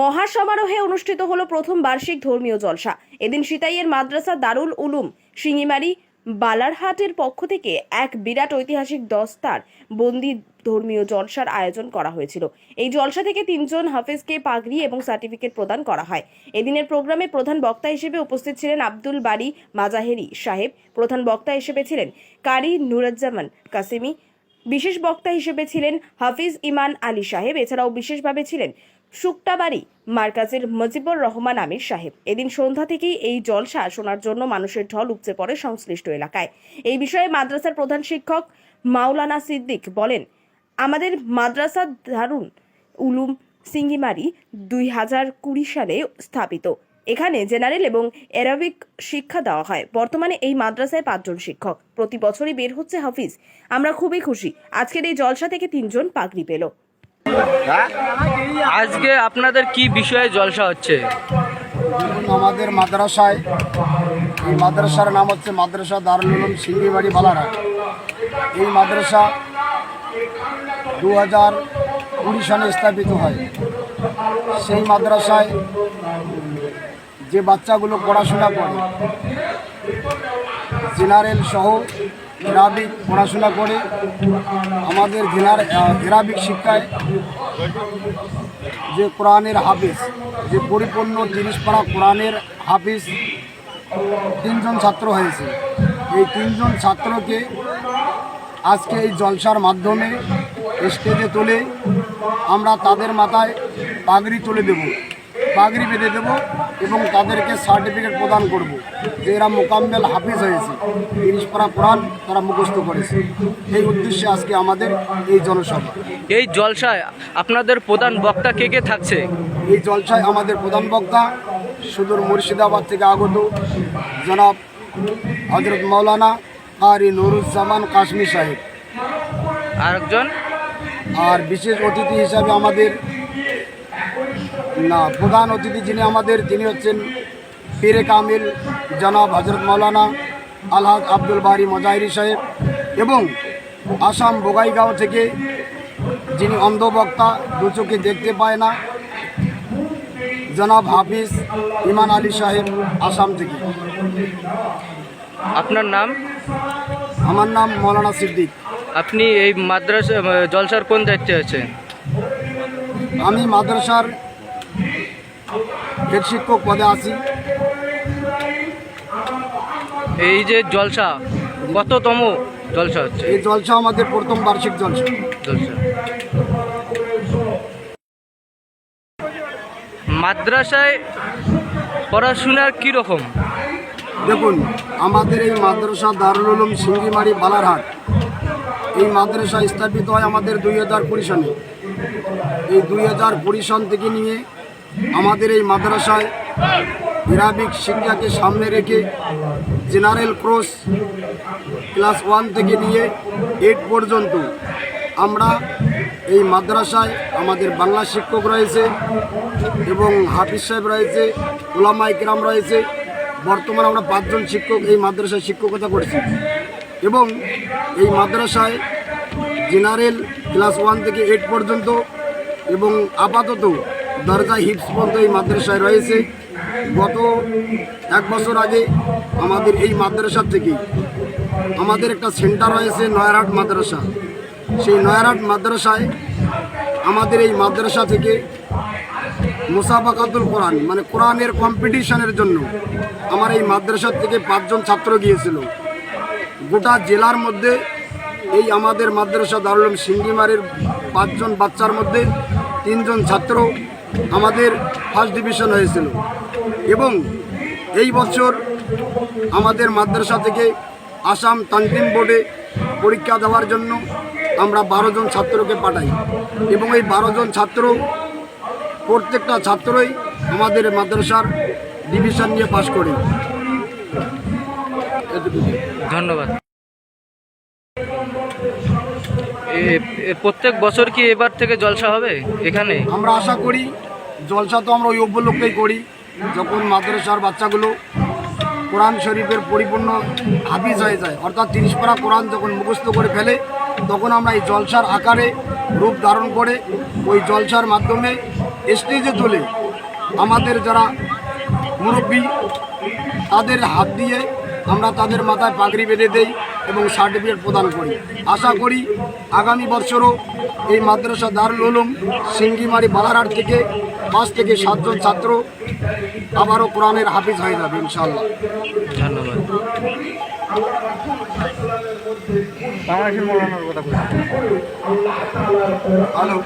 মহাসমারোহে অনুষ্ঠিত হলো প্রথম বার্ষিক ধর্মীয় জলসা। এদিন সিতাইয়ের মাদ্রাসা দারুল উলুম শিঙিমারি বালারহাটের পক্ষ থেকে এক বিরাট ঐতিহাসিক দস্তার বন্দি ধর্মীয় জলসার আয়োজন করা হয়েছিল। এই জলসা থেকে তিনজন হাফেজকে পাগড়ি এবং সার্টিফিকেট প্রদান করা হয়। এদিনের প্রোগ্রামে প্রধান বক্তা হিসেবে উপস্থিত ছিলেন আব্দুল বাড়ি মাজাহেরি সাহেব, প্রধান বক্তা হিসেবে ছিলেন কারি নুরুজ্জামান কাসিমি, বিশেষ বক্তা হিসেবে ছিলেন হাফিজ ইমান আলী সাহেব, এছাড়াও বিশেষভাবে ছিলেন শুক্তাবাড়ি মার্কাজের মজিবুর রহমান আমির সাহেব। এদিন সন্ধ্যা থেকেই এই জলসা শোনার জন্য মানুষের ঢল উপচে পড়ে সংশ্লিষ্ট এলাকায়। এই বিষয়ে মাদ্রাসার প্রধান শিক্ষক মাওলানা সিদ্দিক বলেন, আমাদের মাদ্রাসা দারুণ উলুম সিঙ্গিমারি দুই হাজার কুড়ি সালে স্থাপিত। এখানে জেনারেল এবং অ্যারাবিক শিক্ষা দেওয়া হয়। বর্তমানে এই মাদ্রাসায় পাঁচজন শিক্ষক। প্রতি বছরই বের হচ্ছে হাফিজ। আমরা খুবই খুশি। আজকের এই জলসা থেকে তিনজন পাগড়ি পেল। আজকে আপনাদের কি বিষয়ে জলসা হচ্ছে? আমাদের মাদ্রাসায়, এই মাদ্রাসার নাম হচ্ছে মাদ্রাসা দারুল উলুম সিঙ্গিবাড়ি বালারহাট। এই মাদ্রাসা দু হাজার কুড়ি সালে স্থাপিত হয়। সেই মাদ্রাসায় যে বাচ্চাগুলো পড়াশোনা করে, জেনারেল সহ এরাবিক পড়াশোনা করে, আমাদের জেনার এরাবিক শিক্ষায় যে কোরআনের হাফিজ, যে পরিপূর্ণ তিরিশ পাড়া কোরআনের হাফিজ তিনজন ছাত্র হয়েছে। এই তিনজন ছাত্রকে আজকে এই জলসার মাধ্যমে স্টেজে তুলে আমরা তাদের মাথায় পাগড়ি তুলে দেব। পাগড়ি বেঁধে দেব। এবং তাদেরকে সার্টিফিকেট প্রদান করব যে এরা মোকাম্মেল হাফিজ হয়েছে তিরিশ পাড়া কোরআন তারা মুখস্থ করেছে। এই উদ্দেশ্যে আজকে আমাদের এই জনসভা। এই জলসায় আপনাদের প্রধান বক্তা কে কে থাকছে? এই জলসায় আমাদের প্রধান বক্তা সুদূর মুর্শিদাবাদ থেকে আগত জনাব হজরত মৌলানা কারি নুরুজ্জামান কাশ্মীর সাহেব। আরেকজন? আর বিশেষ অতিথি হিসাবে আমাদের না প্রধান অতিথি যিনি আমাদের তিনি হচ্ছেন পীরে কামিল জনাব হজরত মৌলানা আলহাজ আব্দুল বারি মজাহিরি সাহেব এবং আসাম বোগাইগাঁও থেকে যিনি অন্ধবক্তা দু চোখে দেখতে পায় না জনাব হাফিজ ইমান আলী সাহেব আসাম থেকে। আপনার নাম? আমার নাম মৌলানা সিদ্দিক। আপনি এই মাদ্রাসা জলসার কোন দায়িত্বে আছেন? আমি মাদ্রাসার হেড শিক্ষক পদে আছি। এই যে জলসা কততম জলসা হচ্ছে? এই জলসা আমাদের প্রথম বার্ষিক জলসা। জলসা। মাদ্রাসায় পড়াশোনার কি রকম দেখুন আমাদের এই মাদ্রাসা দারুল উলুম সিঙ্গিমারি বালারহাট। এই মাদ্রাসা স্থাপিত হয় আমাদের দুই হাজার কুড়ি সালে। এই দুই হাজার কুড়ি সন থেকে নিয়ে আমাদের এই মাদ্রাসায় ইরাবিক শিক্ষাকে সামনে রেখে জেনারেল ক্রস ক্লাস ওয়ান থেকে নিয়ে এইট পর্যন্ত আমরা এই মাদ্রাসায় আমাদের বাংলা শিক্ষক রয়েছে এবং হাফিজ সাহেব রয়েছে, ওলামা ইকরাম রয়েছে, বর্তমানে আমরা পাঁচজন শিক্ষক এই মাদ্রাসায় শিক্ষকতা করছি। এবং এই মাদ্রাসায় জেনারেল ক্লাস ওয়ান থেকে এইট পর্যন্ত এবং আপাতত দরজা হিপস পর্যন্ত এই মাদ্রাসায় রয়েছে। গত এক বছর আগে আমাদের এই মাদ্রাসা থেকে আমাদের একটা সেন্টার রয়েছে, নয়ারহাট মাদ্রাসা। সেই নয়ারহাট মাদ্রাসায় আমাদের এই মাদ্রাসা থেকে মুসাফাকাতুল কোরআন মানে কোরআনের কম্পিটিশনের জন্য আমার এই মাদ্রাসা থেকে পাঁচজন ছাত্র গিয়েছিল। গোটা জেলার মধ্যে এই আমাদের মাদ্রাসা দারুলম সিঙ্গিমারের পাঁচজন বাচ্চার মধ্যে তিনজন ছাত্র আমাদের ফার্স্ট ডিভিশন হয়েছিল। এবং এই বছর আমাদের মাদ্রাসা থেকে আসাম তানকিম বোর্ডে পরীক্ষা দেওয়ার জন্য আমরা বারো জন ছাত্রকে পাঠাই। এবং এই বারো জন ছাত্র, প্রত্যেকটা ছাত্রই আমাদের মাদ্রাসার ডিভিশন নিয়ে পাশ করে। ধন্যবাদ। প্রত্যেক বছর কি এবার থেকে জলসা হবে এখানে? আমরা আশা করি, জলসা তো আমরা ওই উপলক্ষেই করি, যখন মাদ্রাসার বাচ্চাগুলো কোরআন শরীফের পরিপূর্ণ হাফিজ হয়ে যায়, অর্থাৎ তিরিশ পারা কোরআন যখন মুখস্থ করে ফেলে, তখন আমরা এই জলসার আকারে রূপ ধারণ করে ওই জলসার মাধ্যমে স্টেজে তোলে আমাদের যারা মুরব্বী, তাদের হাত দিয়ে আমরা তাদের মাথায় পাগড়ি বেঁধে দেই এবং সার্টিফিকেট প্রদান করি। আশা করি আগামী বছরও এই মাদ্রাসা দারুল উলুম সিঙ্গিমারি বালারহাট থেকে পাঁচ থেকে সাতজন ছাত্র আবারও কোরআনের হাফিজ হয়ে যাবে ইনশাল্লাহ ধন্যবাদ। হ্যালো।